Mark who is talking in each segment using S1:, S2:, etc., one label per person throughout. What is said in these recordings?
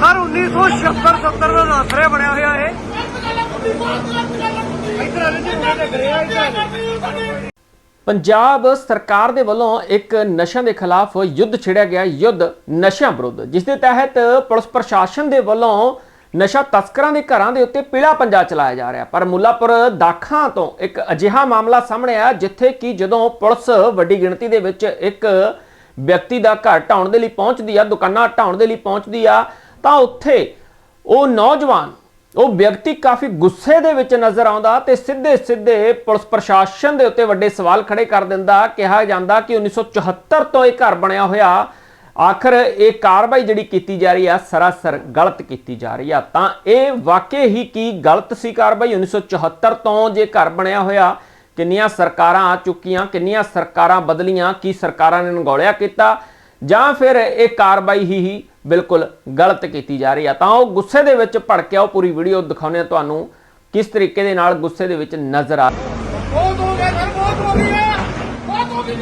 S1: Sir 1976 70 ਦਾ ਨਾਸਰੇ ਬਣਿਆ ਹੋਇਆ ਇਹ।
S2: ਪੰਜਾਬ ਸਰਕਾਰ ਦੇ ਵੱਲੋਂ ਇੱਕ ਨਸ਼ਿਆਂ ਦੇ ਖਿਲਾਫ ਯੁੱਧ ਛਿੜਿਆ ਗਿਆ, ਯੁੱਧ ਨਸ਼ਿਆਂ ਵਿਰੁੱਧ, ਜਿਸ ਦੇ ਤਹਿਤ ਪੁਲਿਸ ਪ੍ਰਸ਼ਾਸਨ ਦੇ ਵੱਲੋਂ ਨਸ਼ਾ ਤਸਕਰਾਂ ਦੇ ਘਰਾਂ ਦੇ ਉੱਤੇ ਪੀਲਾ ਪੰਜਾ ਚਲਾਇਆ ਜਾ ਰਿਹਾ। ਪਰ ਮੁੱਲਾਪੁਰ ਦਾਖਾਂ ਤੋਂ ਇੱਕ ਅਜਿਹਾ ਮਾਮਲਾ ਸਾਹਮਣੇ ਆਇਆ, ਜਿੱਥੇ ਕਿ ਜਦੋਂ ਪੁਲਿਸ ਵੱਡੀ ਗਿਣਤੀ ਦੇ ਵਿੱਚ ਇੱਕ ਵਿਅਕਤੀ ਦਾ ਘਰ ਢਾਉਣ ਦੇ ਲਈ ਪਹੁੰਚਦੀ ਆ, ਦੁਕਾਨਾਂ ਢਾਉਣ ਦੇ ਲਈ ਪਹੁੰਚਦੀ ਆ, ਤਾਂ ਉੱਥੇ ਉਹ ਨੌਜਵਾਨ ਉਹ ਵਿਅਕਤੀ ਕਾਫੀ ਗੁੱਸੇ ਦੇ ਵਿੱਚ ਨਜ਼ਰ ਆਉਂਦਾ ਤੇ ਸਿੱਧੇ ਸਿੱਧੇ ਪੁਲਿਸ ਪ੍ਰਸ਼ਾਸਨ ਦੇ ਉੱਤੇ ਵੱਡੇ ਸਵਾਲ ਖੜੇ ਕਰ ਦਿੰਦਾ। ਕਿਹਾ ਜਾਂਦਾ ਕਿ 1974 ਤੋਂ ਇਹ ਘਰ ਬਣਿਆ ਹੋਇਆ, ਆਖਰ ਇਹ ਕਾਰਵਾਈ ਜਿਹੜੀ ਕੀਤੀ ਜਾ ਰਹੀ ਆ, ਸਰਾਸਰ ਗਲਤ ਕੀਤੀ ਜਾ ਰਹੀ ਆ। ਤਾਂ ਇਹ ਵਾਕਈ ਹੀ ਕੀ ਗਲਤ ਸੀ ਕਾਰਵਾਈ? 1974 ਤੋਂ ਜੇ ਘਰ ਬਣਿਆ ਹੋਇਆ, ਕਿੰਨੀਆਂ ਸਰਕਾਰਾਂ ਆ ਚੁੱਕੀਆਂ, ਕਿੰਨੀਆਂ ਸਰਕਾਰਾਂ ਬਦਲੀਆਂ, ਕੀ ਸਰਕਾਰਾਂ ਨੇ ਨਗੌਲਿਆ ਕੀਤਾ? ਜਾਂ ਫਿਰ ਇਹ ਕਾਰਵਾਈ ਹੀ ਬਿਲਕੁਲ ਗਲਤ ਕੀਤੀ ਜਾ ਰਹੀ ਆ। ਤਾਂ ਉਹ ਗੁੱਸੇ ਦੇ ਵਿੱਚ ਭੜਕਿਆ ਉਹ ਪੂਰੀ ਵੀਡੀਓ ਦਿਖਾਉਂਦੇ ਆ ਤੁਹਾਨੂੰ ਕਿਸ ਤਰੀਕੇ ਦੇ ਨਾਲ ਗੁੱਸੇ ਦੇ ਵਿੱਚ ਨਜ਼ਰ ਆ
S3: ਬਹੁਤ ਹੋ ਗਿਆ ਸਰ ਬਹੁਤ ਹੋ ਗਿਆ ਬਹੁਤ ਹੋ ਗਈ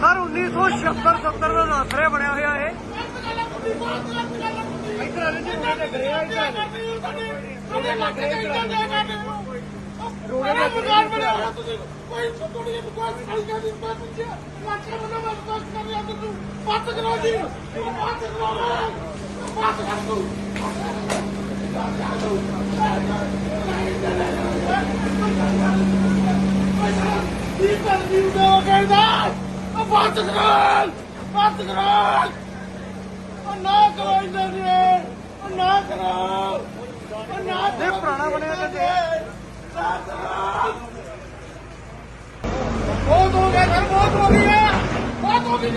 S1: ਸਰ 1976 70 ਦਾ ਨਾਸਰੇ ਬਣਿਆ ਹੋਇਆ ਇਹ। ਇੱਧਰ ਆ ਜੀ ਮੇਰੇ ਘਰੇ ਆ ਇੱਧਰ
S3: ਰੋੜੇ ਦਾ ਦੁਕਾਨ ਬਣਿਆ ਹੋਇਆ। ਤੁਸੀਂ ਕੋਈ ਛੋਟੀ ਜਿਹੀ ਦੁਕਾਨ ਖਾਲੀ ਕਰ ਦਿੱਤੀ ਮੈਂ ਪੁੱਛਿਆ ਲੱਖਾਂ ਬੰਦਾ ਮੈਂ ਬਸ ਕਰ ਲਿਆ ਤੂੰ ਪਾਸ ਕਰੋ ਜੀ। ਪਾਸ ਕਰੋ ਪਾਸ ਕਰ ਦੋ ਕੀ ਕਰ ਦੀ ਉਹ ਕਹਿੰਦਾ ਉਹ ਪਾਸ ਕਰੋ ਪਾਸ ਕਰੋ ਉਹ ਨਾ ਕਰੋ ਇੰਦਰ ਜੀ ਉਹ ਨਾ ਕਰੋ ਉਹ ਨਾ
S1: ਇਹ ਪੁਰਾਣਾ ਬਣਿਆ ਕਿਤੇ
S3: ਬਹੁਤ ਹੋ ਗਿਆ ਸਰ ਬਹੁਤ ਹੋ ਗਿਆ ਬਹੁਤ ਹੋ ਗਈ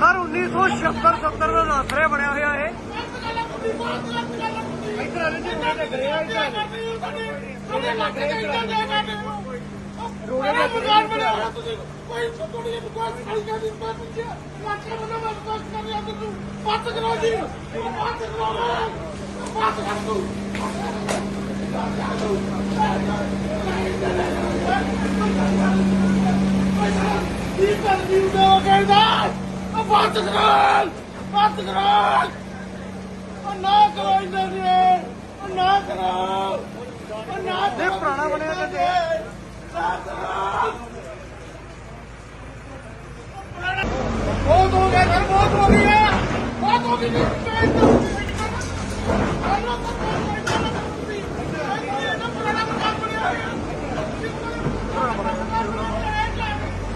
S1: ਸਰ 1976 70 ਦਾ ਨਾਸਰੇ ਬਣਿਆ ਹੋਇਆ ਇਹ। ਇੱਧਰ ਆ ਜੀ ਮੇਰੇ ਘਰੇ ਆ ਇੱਧਰ
S3: ਰੋੜੇ ਦਾ ਦੁਕਾਨ ਬਣਿਆ ਹੋਇਆ ਤੁਸੀਂ ਕੋਈ ਛੋਟੀ ਜਿਹੀ ਦੁਕਾਨ ਖਾਲੀ ਕਰ ਦਿੱਤੀ ਮੈਂ ਪੁੱਛਿਆ ਲੱਖਾਂ ਬੰਦਾ ਤੂੰ ਕਰੋ ਜੀ ਪਾਸ ਕਰੋ ਪਾਸ ਕਰ ਕੀ ਕਰ ਦੀ ਉਹ ਕਹਿੰਦਾ ਉਹ ਕਰੋ ਪਾਸ ਕਰੋ ਨਾ ਕਰੋ ਇੰਦਰ ਜੀ ਨਾ ਕਰੋ ਨਾ
S1: ਇਹ ਪੁਰਾਣਾ ਬਣਿਆ ਕਿਤੇ?
S3: ਬਹੁਤ ਹੋ ਗਿਆ ਸਰ ਬਹੁਤ ਹੋ ਗਿਆ ਬਹੁਤ ਹੋ ਗਈ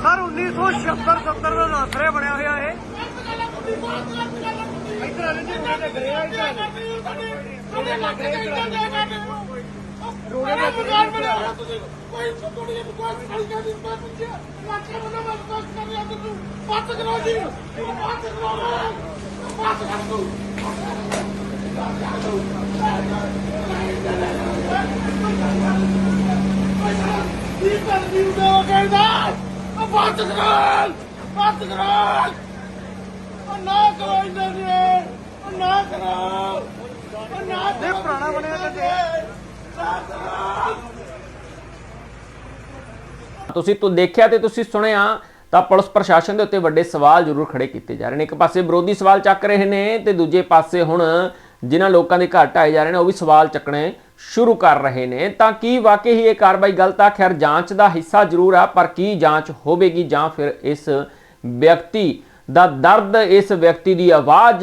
S1: ਸਰ 1976 70 ਬਣਿਆ ਹੋਇਆ ਇਹ। ਇੱਧਰ ਆ ਜੀ ਮੇਰੇ ਘਰੇ ਆ
S3: ਰੋੜੇ ਦਾ ਦੁਕਾਨ ਬਣਿਆ ਹੋਇਆ ਤੁਸੀਂ ਕੋਈ ਛੋਟੀ ਜਿਹੀ ਦੁਕਾਨ ਖਾਲੀ ਕਰ ਦਿੱਤੀ ਮੈਂ ਪੁੱਛਿਆ ਲੱਖਾਂ ਬੰਦਾ ਬਸ ਕਰ ਲਿਆ ਤੂੰ ਪਾਸ ਕਰੋ ਜੀ ਪਾਸ ਕਰੋ ਪਾਸ ਕਰ ਕੀ ਕਰ ਦੀ ਉਹ ਕਹਿੰਦਾ? ਉਹ ਪਾਸ ਪਾਸ ਕਰੋ। ਉਹ ਨਾ ਕਰੋ ਇੰਦਰ ਜੀ ਉਹ ਨਾ ਕਰੋ। ਉਹ ਨਾ
S1: ਇਹ ਪੁਰਾਣਾ ਬਣਿਆ ਕਿਤੇ
S2: ਤੁਸੀਂ ਤੋਂ ਦੇਖਿਆ ਤੇ ਤੁਸੀਂ ਸੁਣਿਆ ਤਾਂ ਪੁਲਿਸ ਪ੍ਰਸ਼ਾਸਨ ਦੇ ਉੱਤੇ ਵੱਡੇ ਸਵਾਲ ਜ਼ਰੂਰ ਖੜੇ ਕੀਤੇ ਜਾ ਰਹੇ ਨੇ। ਇੱਕ ਪਾਸੇ ਵਿਰੋਧੀ ਸਵਾਲ ਚੱਕ ਰਹੇ ਨੇ ਤੇ ਦੂਜੇ ਪਾਸੇ ਹੁਣ ਜਿਨ੍ਹਾਂ ਲੋਕਾਂ ਦੇ ਘਰ ਢਾਏ ਜਾ ਰਹੇ ਨੇ ਉਹ ਵੀ ਸਵਾਲ ਚੱਕਣੇ ਸ਼ੁਰੂ ਕਰ ਰਹੇ ਨੇ। ਤਾਂ ਕੀ ਵਾਕਈ ਹੀ ਇਹ ਕਾਰਵਾਈ ਗਲਤ ਆ? ਖੈਰ ਜਾਂਚ ਦਾ ਹਿੱਸਾ ਜ਼ਰੂਰ ਆ ਪਰ ਕੀ ਜਾਂਚ ਹੋਵੇਗੀ ਜਾਂ ਫਿਰ ਇਸ ਵਿਅਕਤੀ ਦਾ ਦਰਦ ਇਸ ਵਿਅਕਤੀ ਦੀ ਆਵਾਜ਼